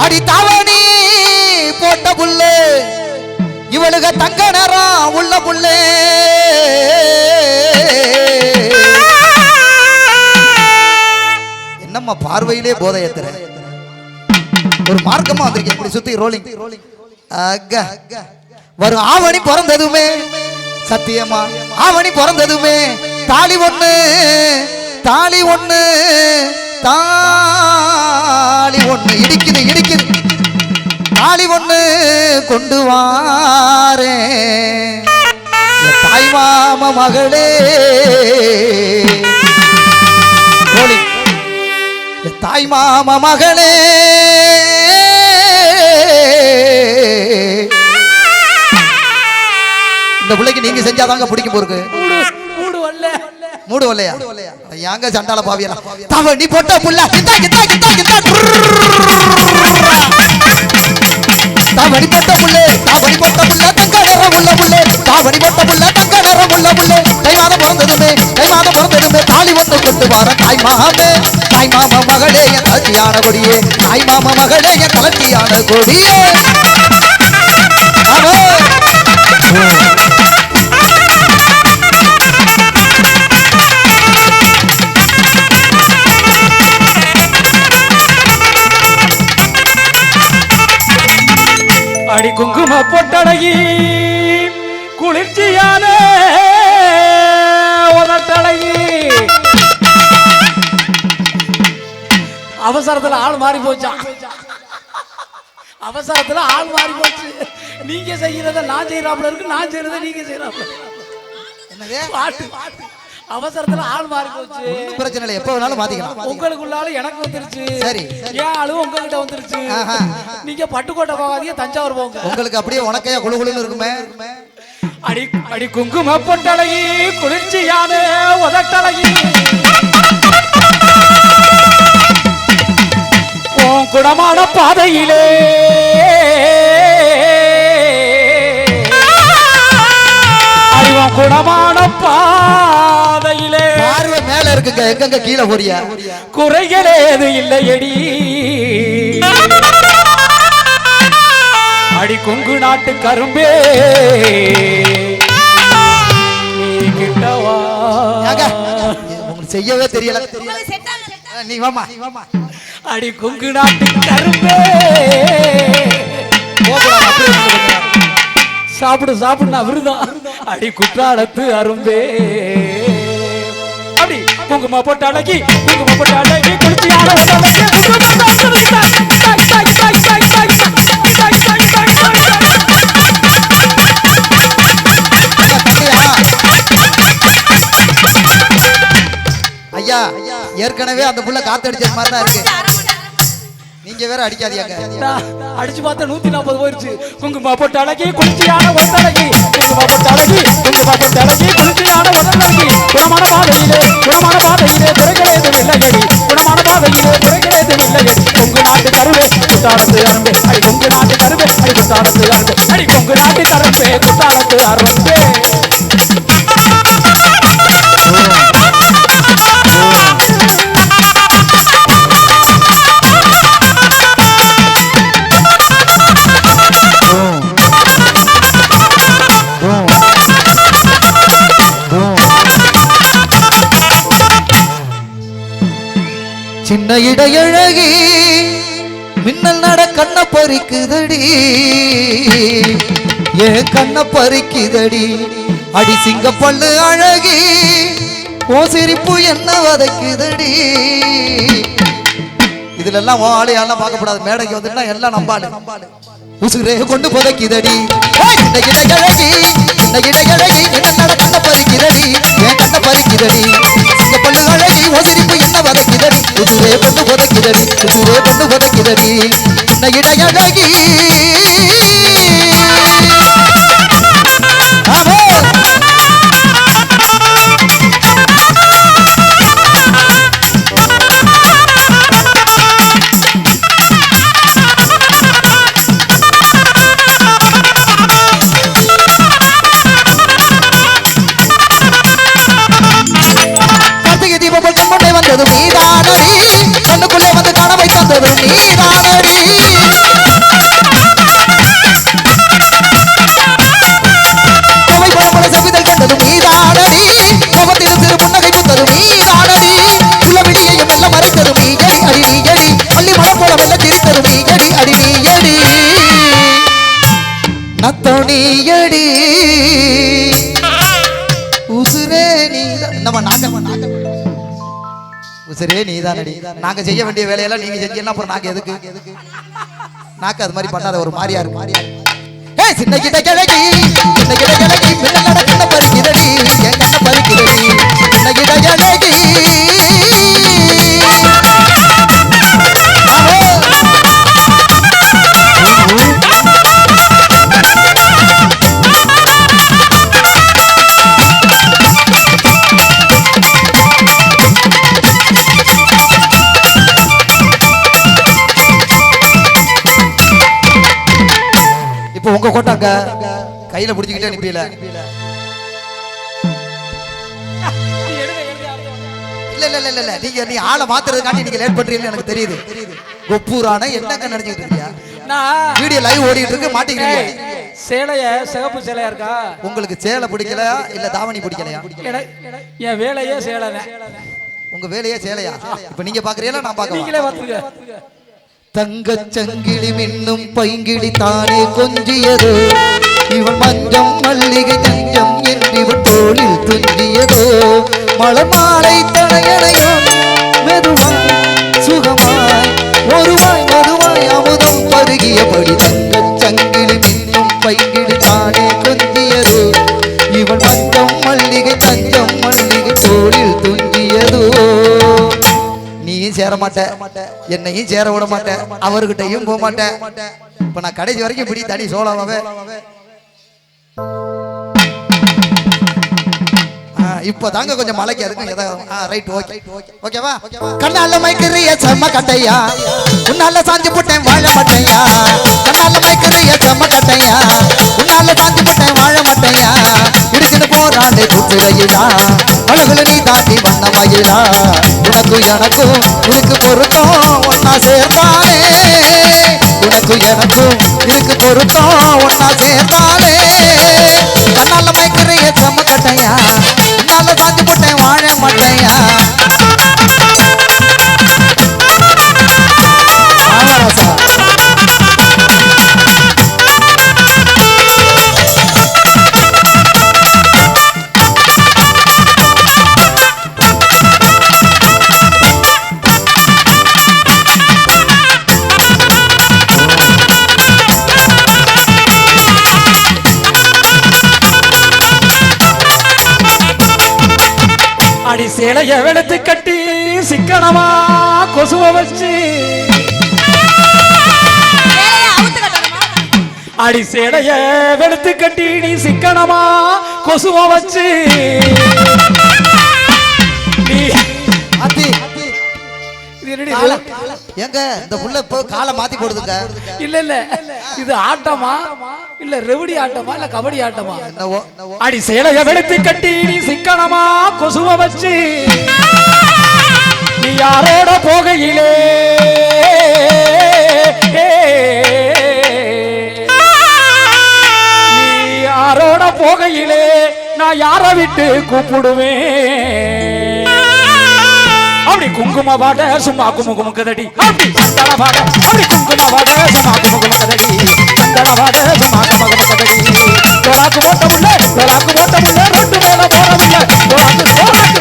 அடி தாவணி போட்ட புல்லு இவளுக தங்க நேரம் உள்ள புல்லு என்னம்மா பார்வையிலே போதை ஏத்துற? ஒரு மார்க்கமா வந்திருக்கேன் இப்படி சுத்தி ரோலிங் அக்கா வரும் ஆவணி பிறந்ததுமே சத்தியமா? ஆவணி பிறந்ததுமே தாலி ஒண்ணு தாலி ஒண்ணு ஒண்ணு கொண்டு வாரே. தாய் மாம மகளே. தாய் மாம மகளே. இந்த பிள்ளைக்கு நீங்க செஞ்சாதாங்க பிடிக்கும் போருக்கு. மூடு வரலையா யாங்க சண்டால பாவியல தவ நீ போட்ட புள்ள கித்தா கித்தா கித்தா கித்தா. தாவணி போட்ட புள்ளே தாவணி போட்ட புள்ள தங்க நிறம் உள்ள புள்ளே தாவணி போட்ட புள்ள தங்க நிறம் உள்ள புள்ளே தை மாதம் பிறந்ததுமே தை மாதம் பிறந்ததுமே தாலி வந்து கொண்டு வர தாய் மாமே தாய் மாமா மகளே என் தலத்தியான கொடியே தாய் மாமா மகளே என் தலத்தியான கொடியே. ஆமே. போச்சான் அவசரத்துல ஆள் மாறி போச்சு. நீங்க செய்யறத நான் செய்யறாப்புல இருக்கு நான் செய்யறத நீங்க செய்யறாப்புல என்னது? பாட்டு அவசரத்துல ஆள் மாறி போச்சு. பிரச்சனை இல்லை எப்போ வேணாலும் மாத்திக்கலாம். உங்களுக்குள்ளால எனக்கு வந்துருச்சு. சரி. ஏன் ஆளு உங்ககிட்ட வந்துருச்சு. நீங்க பட்டுக்கோட்டை போகாதீங்க தஞ்சாவூர் போங்க. உங்களுக்கு அப்படியே உனக்கையா குழு குழுன்னு இருக்குமே? அடி அடி குங்கும பொட்டழகி குளிர்ச்சியான உதட்டழகி குடமான பாதையிலே. உன் குடமான பாதையிலே. பார்வை மேல இருக்குங்க. எங்கங்க கீழே போறியா? குறைகள் ஏது இல்லையடி. அடி கொங்கு நாட்டு கரும்பே. செய்யவே தெரியல. நீ வாமா நீ வாமா. அடி கொங்கு நாட்டு கரும்பே. சாப்பிடு சாப்பிடு நான் விருதம். அடி குற்றாலத்து அரும்பே. அப்படி குங்குமா போட்டு அடக்கி குங்குமா போட்டு அடக்கி குளிச்சு ஐயா ஏற்கனவே அந்த புள்ள காத்தடிச்ச மாதிரி தான் இருக்கு. நீங்க வேற அடிக்காதீங்க. அடிச்சு பார்த்தா நூத்தி நாற்பது போயிருச்சு. குங்கும போட்டு அழகி குளிர்ச்சியான ஒத்தழகி குங்கும போட்டு அழகி குங்கும போட்டு அழகி குளிர்ச்சியான ஒத்தழகி குணமான பாதையிலே குணமான பாதையிலே குறைகளேதும் இல்லையடி குணமான பாதையிலே குறைகளேதும் இல்லையடி கொங்கு நாட்டு கருவே குத்தாரத்து அரும்பே. அடி கொங்கு நாட்டு கருவே அடி குத்தாரத்து அரும்பே. அடி கொங்கு நாட்டு கரும்பே குத்தாரத்து அரும்பே. பறிக்குதடி. ஏ கண்ண பறிக்குதடி. அடி சிங்க பல்லு அழகி ஓ சிரிப்பு என்ன வதைக்குதடி. இதுல எல்லாம் உன் ஆளு யாரெல்லாம் பார்க்கப்படாது. மேடைக்கு வந்துட்டா எல்லாம் நம்பாடு உசுரே கொண்டு புதைக்குதடி. அழகி இந்த இந்த என்ன கண்ண பறிக்கிறடி ஏன் கண்ண பறிக்குதடி. சிங்க பல்லு அழகி ஓ சிரிப்பு என்ன வதக்குதடி. உசுரே கொண்டு புதைக்குதடி. உசுரே கொண்டு புதைக்குதடி. என்ன இடையழகி நம்ம நாங்க நீ தான் நாங்க செய்ய வேண்டிய வேலையெல்லாம் நீங்க செஞ்சீங்கன்னா அப்புறம் நாங்க எதுக்கு? நாக்கு அது மாதிரி பண்ணாத ஒரு மாதிரியா இருக்கு மாதிரியா சின்ன கிட்ட கிழக்கி சின்ன கிட்ட கிழக்கி பிள்ளை கண்ண பறிக்கிறடி என் கண்ண பறிக்கிறடி. சின்ன கிட்ட கிழக்கி பிடிச்சிக்கிட்டே நிப்பில இல்ல இல்ல இல்ல இல்ல நீங்க நீ ஆளை மாத்துறதுக்காண்டி நீங்க லேட் பண்றீங்கன்னு எனக்கு தெரியுது. கொப்பூரான என்னங்க நினைச்சிட்டு இருக்கீங்க நான் வீடியோ லைவ் ஓடிட்டு இருக்கு மாட்டிக்கிறீங்க சேலைய சிகப்பு சேலையா இருக்கா? உங்களுக்கு சேலை பிடிக்கலையா இல்ல தாவணி பிடிக்கலையா? என் வேலையே சேலை உங்க வேலையே சேலையா? இப்ப நீங்க பாக்குறீங்களா நான் பார்த்துக்க தங்கச் சங்கிலி மின்னும் பைங்கிளி தானே கொஞ்சியதோ. இவள் மஞ்சம் மல்லிகை தஞ்சம் என்று இவள் தோளில் துஞ்சியதோ. மலமாலை தனையணையோ மெதுவாய் சுகமாய் ஒருவாய் மதுவாய் அமுதம் பருகியபடி தங்கச் சங்கிலி மின்னும் பைங்கிளி தானே கொஞ்சியதோ இவள் மஞ்சம் மல்லிகை தஞ்சம் மல்லிகை தோளில் துஞ்சியதோ. நீயும் சேர மாட்ட என்னையும் சேர விட மாட்டேன் அவர்கிட்டையும் போக மாட்டேன் இப்ப நான் கடைசி வரைக்கும் இப்படி தனி சோழாவே இப்ப தாங்க கொஞ்சம் மலைக்கு அதுக்கும் எதாவது ரைட் ஓகே ஓகேவா? கண்ணால மைக்கிறிய செம்ம கட்டையா? உன்னால சாஞ்சு புட்டேன் வாழ மாட்டையா? கண்ணால மைக்கிறிய செம்ம கட்டையா? உன்னால சாஞ்சு புட்டேன் வாழ மாட்டையா? இடுக்கிட்டு போறாண்டே கூப்பிடையிலா அழகுல நீ தாண்டி வண்ண மயிலா. உனக்கு எனக்கும் இருக்கு பொருத்தம் ஒன்னா சேர்ந்தானே உனக்கு எனக்கும் இருக்கு பொருத்தம். ஒன்னா சேர்ந்தாலே கண்ணால மயக்கிறைய செம்ம கட்டையா என்னால சாஞ்சு போட்டேன் வாழ மாட்டையா? அடி சேலைய வெளுத்து கட்டி சிக்கனமா கொசுவ வச்சு. அடி சேலைய வெளுத்து கட்டி நீ சிக்கனமா கொசுவ வச்சு. என்னடி? ஏங்க இந்த புள்ள இப்போ காலை மாத்தி போடுதுங்க? இல்ல இல்ல. இது ஆட்டமா? இல்ல ரெவடி ஆட்டமா? இல்ல கபடி ஆட்டமா? அடி சேலைய வெளுத்து கட்டி நீ சிக்கனமா கொசுவ வச்சு. நீ யாரோட போகையிலே? நீ யாரோட போகையிலே? நான் யார விட்டு கூப்பிடுவேன்? அப்படி குங்கும பாட சும்மா குமு குமுக்குதடி அப்படி சந்தன பாட அப்படி குங்கும பாட சும்மா குமு குமுக்குதடி சந்தன பாட சும்மா குமு குமுக்குதடி தோராக்கு போட்ட இல்ல தோராக்கு போட்ட இல்ல ரெண்டு மேல போற தோராக்கு தோராக்கு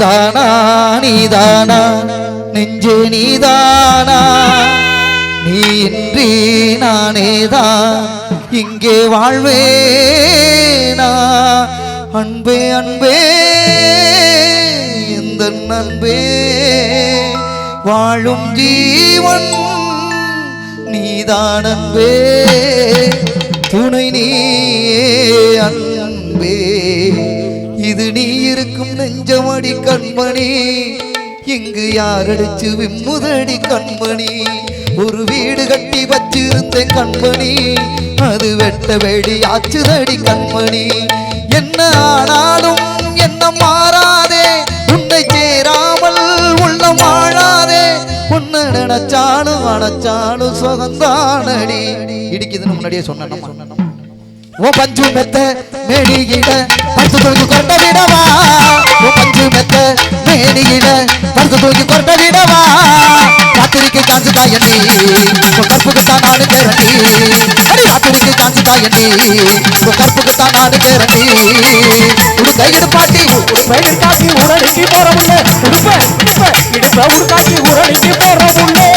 நீதானா நீதானா நெஞ்சு நீதானா? நீ இன்றி நானேதான் இங்கே வாழ்வேனா? அன்பே அன்பே இந்த அன்பே வாழும் ஜீவன் நீதான் அன்பே. துணை நீ அன்பே. இது நீ இருக்கும் நெஞ்சமடி கண்மணி. இங்கு யாரடிச்சு விம்முதடி கண்மணி? ஒரு வீடு கட்டி வச்சிருந்த கண்மணி. அது வெட்ட வெடி ஆச்சுதடி கண்மணி. என்ன ஆனாலும் என்ன மாறாதே? உன்னை சேராமல் உள்ள வாழாதே உன்னை நினைச்சாலும் அணைச்சாலும் சுகந்தானடி. இடிக்குதுன்னு முன்னாடியே சொன்ன ஓ பஞ்சு மெத்த மேடியிட படுத்து தூக்கி கொண்ட விடவா பஞ்சு மெத்த மேடியிட படுத்து தூக்கி கொண்ட விடவா காத்திரிக்கு காசு தாயண்டி கற்புக்கு தான் நாடு திரண்டி காத்திரிக்கு காசு தாயண்டி கற்புக்கு தான் நாடு திரண்டி உன் கையிடு பாட்டி பெயர் காட்டி உரணிக்கு போற முன்னே உடுப்ப உடுப்ப இடுப்ப உடுக்காட்டி உரணிக்கு போற முன்னே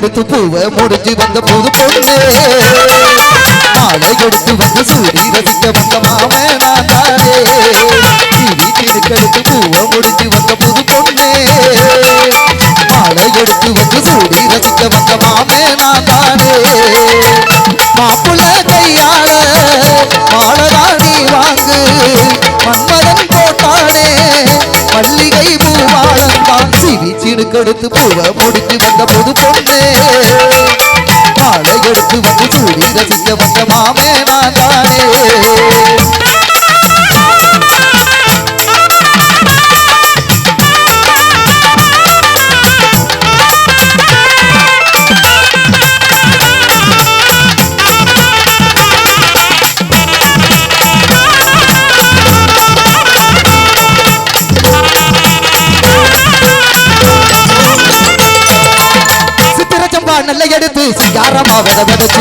எடுத்து பூவை முடிஞ்சு வந்த புது பொண்ணு. மாலை எடுத்து வந்த சூடி ரசிக்க வந்த மாமே நான் தானே சிவிச்சினுக்கு எடுத்து பூவை முடிஞ்சு வந்த புது பொண்ணு. மாலை எடுத்து வந்து சூடி ரசிக்க வந்த மாமே நான் தானே மாப்பிள்ள சிவி சிடுக்கெடுத்து பூவை முடிச்சு வந்த புது பொண்ணு. மாலை எடுத்து வந்து கூடி ரசிக்க வந்த மாமே நான் தானே விதச்சு.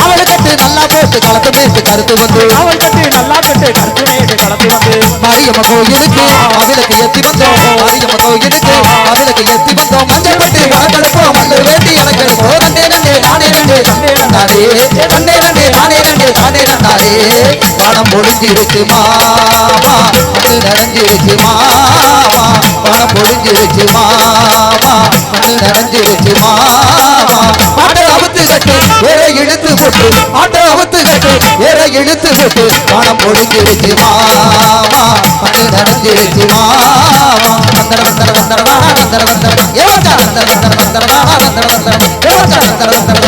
அவளை கட்டு நல்லா போட்டு களத்து மேற்கு கருத்து வந்து அவள் கட்டி நல்லா கட்டு கருத்து நேட்டு கலத்தி வந்து மாரியம்ம கோயிலுக்கு அவளுக்கு எத்தி வந்தோம் மாரியம்ம கோயிலுக்கு அவளுக்கு எத்தி வந்தோம் மஞ்சள் வெட்டி வளர்க்கெடுப்போம் மல்லு வேட்டி எனக்கு எடுப்போம் நண்டே நண்டே நானே நண்டே நண்டே நண்டாரே நண்டே நண்டே நானே நண்டே நானே நண்டாரே பணம் முடிஞ்சிருச்சு மாமா மண்ணு நிறைஞ்சிருச்சு மாமா பணம் முடிஞ்சிருச்சு மாமா மண்ணு நிறைஞ்சிருச்சு மாமா ஆட்டை அவுத்து கட்டு வேற இழுத்து போட்டு ஆட்டை அவுத்து கட்டு வேற இழுத்து போட்டு பணம் முடிஞ்சிருச்சு மாமா மண்ணு நிறைஞ்சிருச்சு மாமா வந்தர வந்தர வந்தர வாடா வந்தர வந்தர ஏவச்சா வந்தர வந்தர வந்தர வாடா வந்தர வந்தர ஏவச்சா வந்தர வந்தர